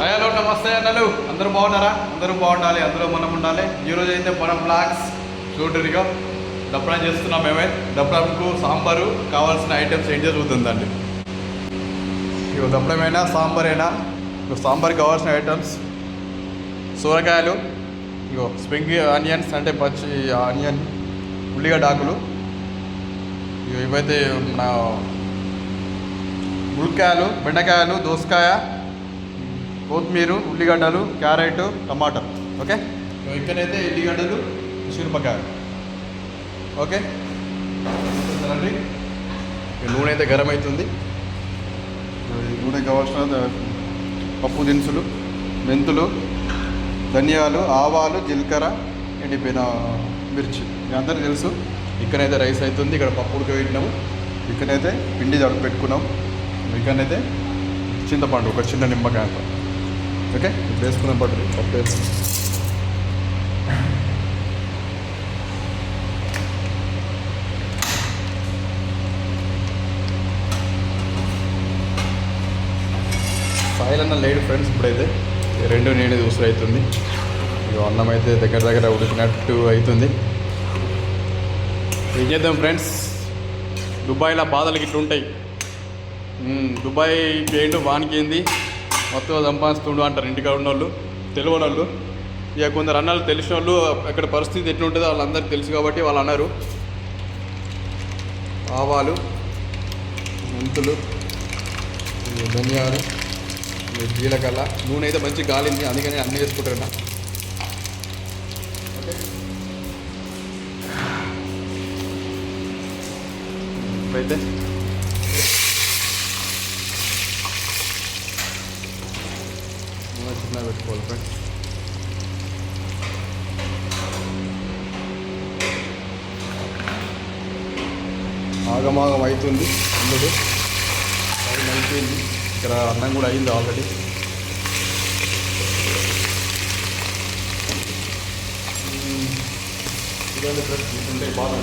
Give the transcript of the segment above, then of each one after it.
Hello నమస్తే అన్నలు. అందరూ బాగున్నారా? అందరూ బాగుండాలి అందరూ మనం ఉండాలి. ఈరోజు అయితే మనం బ్లాగ్స్ చూడరిగా దప్పడం చేస్తున్నాం మేమే. దప్పడంకు సాంబారు కావాల్సిన ఐటమ్స్ ఏం జరుగుతుందండి? ఇగో దప్పడమైనా సాంబార్ అయినా ఇగో సాంబార్ కావాల్సిన ఐటమ్స్. సూరకాయలు ఇగో స్ప్రింగ్ ఆనియన్స్ అంటే పచ్చి ఆనియన్ ఉల్లిగడ్డ ఆకులు ఇగో ఇవైతే మన ములక్కాయలు బెండకాయలు దోసకాయ కొత్తిమీర ఉల్లిగడ్డలు క్యారెట్ టమాటా. ఓకే? ఇక్కడైతే ఉల్లిగడ్డలు మిరపకాయ ఓకే? రండి ఈ నూనె అయితే గరం అవుతుంది నూనె కావాల్సిన పప్పు దినుసులు మెంతులు ధనియాలు ఆవాలు జీలకర్ర ఎండిపోయిన మిర్చి. అందరికీ తెలుసు. ఇక్కడైతే రైస్ అవుతుంది ఇక్కడ పప్పు ఉడకబెట్టినాము. ఇక్కడైతే పిండి పెట్టుకున్నాం ఇక్కడైతే చింతపండు ఒక చిన్న నిమ్మకాయ. ఓకే? ఇప్పుడు వేసుకున్నాం పట్టు పప్పు సాయిల్ అన్న లేడు ఫ్రెండ్స్ ఇప్పుడైతే. రెండు నేను ఉసురు అవుతుంది ఇక అన్నం అయితే దగ్గర దగ్గర ఉడికినట్టు అవుతుంది ఏం చేద్దాం ఫ్రెండ్స్? దుబాయ్లో బాధలు గిట్లు ఉంటాయి దుబాయ్ ఏంటో వానికి ఏంది మొత్తం సంపాదిస్తుండు అంటారు ఇంటికాడ ఉన్న వాళ్ళు తెలియని వాళ్ళు ఇక కొందరు అన్నాలు తెలిసిన వాళ్ళు అక్కడ పరిస్థితి ఎట్లుంటుందో వాళ్ళందరికీ తెలుసు కాబట్టి వాళ్ళు అన్నారు. ఆవాలు మెంతులు ధనియాలు జీలకర్ర. నూనె అయితే మంచి గాలింది అందుకని అన్నీ వేసుకుంటారన్న అయితే నూనె పెట్టుకోవాలి ఫ్రెండ్స్ ఆగమాగం అవుతుంది అందులో టైం అయిపోయింది ఇక్కడ అన్నం కూడా అయింది ఆల్రెడీ ఇదండి ఫ్రెండ్స్ ఇటుంటే బాగా.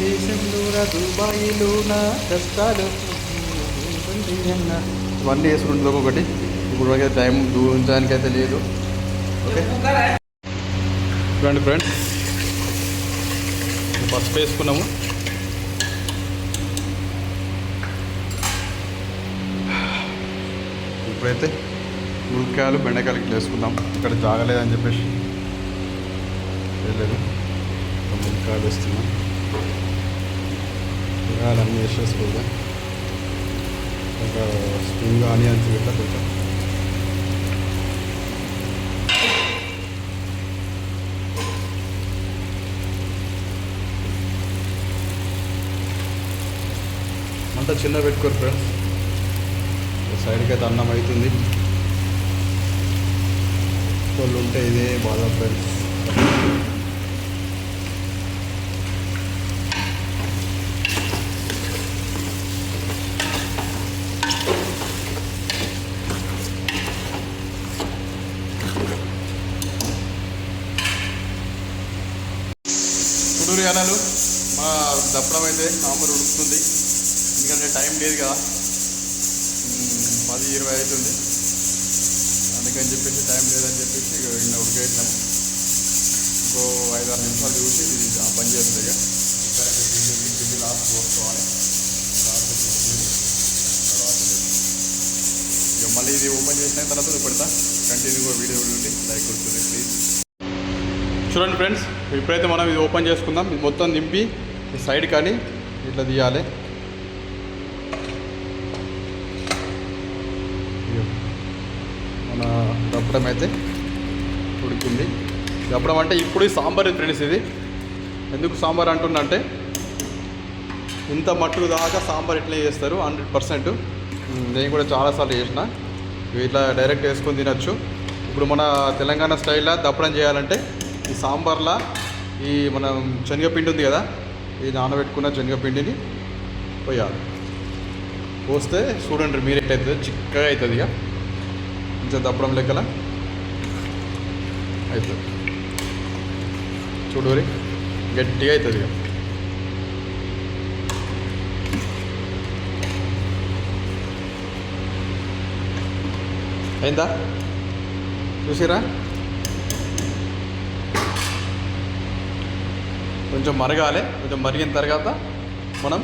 దేశంలో దుబాయ్లోన కష్టాలు. ఇవన్నీ వేసుకుంటుంది ఒక్కొక్కటి ఇప్పుడు వరకు టైం దూరించడానికి అయితే లేదు. ఓకే? చూడండి ఫ్రెండ్స్. పసుపు వేసుకున్నాము. ఇప్పుడైతే ములక్కాయలు బెండకాయలు ఇట్లా వేసుకుందాం. ఇక్కడ జాగలేదని చెప్పేసి వెళ్ళలేదు ఒక వేస్తున్నాం. కూరగాయలు అన్నీ వేసేసుకోగా స్ప్రింగ్ ఆనియన్స్ ఇట్లా కొంచెం అంత చిన్న పెట్టుకోరు ఫ్రెండ్స్. సైడ్కి అయితే అన్నం అవుతుంది వాళ్ళు ఉంటే ఇదే బాధ ఫ్రెండ్స్. చూడూరు మా దప్పడం అయితే సాంబార్ ఉడుకుతుంది. ఎందుకంటే టైం లేదు కదా. పది ఇరవై అవుతుంది. అందుకని చెప్పేసి టైం లేదని చెప్పేసి ఇక నిన్న ఉడికేసినాము ఇంకో ఐదు ఆరు నిమిషాలు చూసి ఇది పని చేస్తుంది ఇక. ఇక్కడ లాస్ట్ పోసుకోవాలి తర్వాత ఇక మళ్ళీ ఇది ఓపెన్ చేసిన తర్వాత పెడతా. కంటిన్యూగా వీడియో చూడండి. లైక్ కొడుతుంది ప్లీజ్ చూడండి ఫ్రెండ్స్ ఇప్పుడైతే మనం ఇది ఓపెన్ చేసుకుందాం. ఇది మొత్తం నింపి సైడ్ కానీ ఇట్లా తీయాలి. మన దప్పడం అయితే ఉడికింది. దప్పడం అంటే ఇప్పుడు సాంబార్ ఫ్రెండ్స్ ఇది. ఎందుకు సాంబార్ అంటుందంటే అంటే ఇంత మట్టుకు దాకా సాంబార్ ఇట్లా చేస్తారు హండ్రెడ్ పర్సెంట్. నేను కూడా చాలాసార్లు చేసిన. ఇట్లా డైరెక్ట్ వేసుకొని తినచ్చు. ఇప్పుడు మన తెలంగాణ స్టైల్లో దప్పడం చేయాలంటే ఈ సాంబార్లా ఈ మనం శనగపిండి ఉంది కదా ఈ నానబెట్టుకున్న శనగపిండిని పోయాలి. పోస్తే చూడండి మీరు ఎట్లయితుంది చిక్కగా అవుతుంది ఇక. కొంచెం దప్పడం లెక్కల అవుతుంది. చూడూరి గట్టిగా అవుతుంది ఇక. అయిందా? చూసిరా? కొంచెం మరగాలి కొంచెం మరిగిన తర్వాత మనం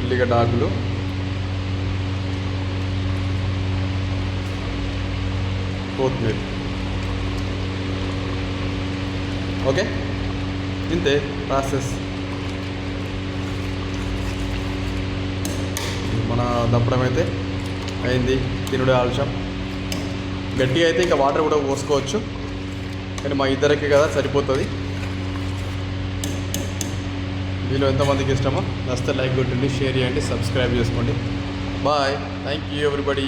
ఉల్లిగడ్డ ఆకులు కొత్తిమీర. ఓకే? ఇంతే ప్రాసెస్. మన దప్పడం అయితే అయింది. తినుడే ఆలస్యం. గట్టి అయితే ఇంకా వాటర్ కూడా పోసుకోవచ్చు. కానీ మా ఇద్దరికి కదా సరిపోతుంది. మీలో ఎంతమందికి ఇష్టమో నస్తే లైక్ కొట్టండి షేర్ చేయండి సబ్స్క్రైబ్ చేసుకోండి. బాయ్. Thank you everybody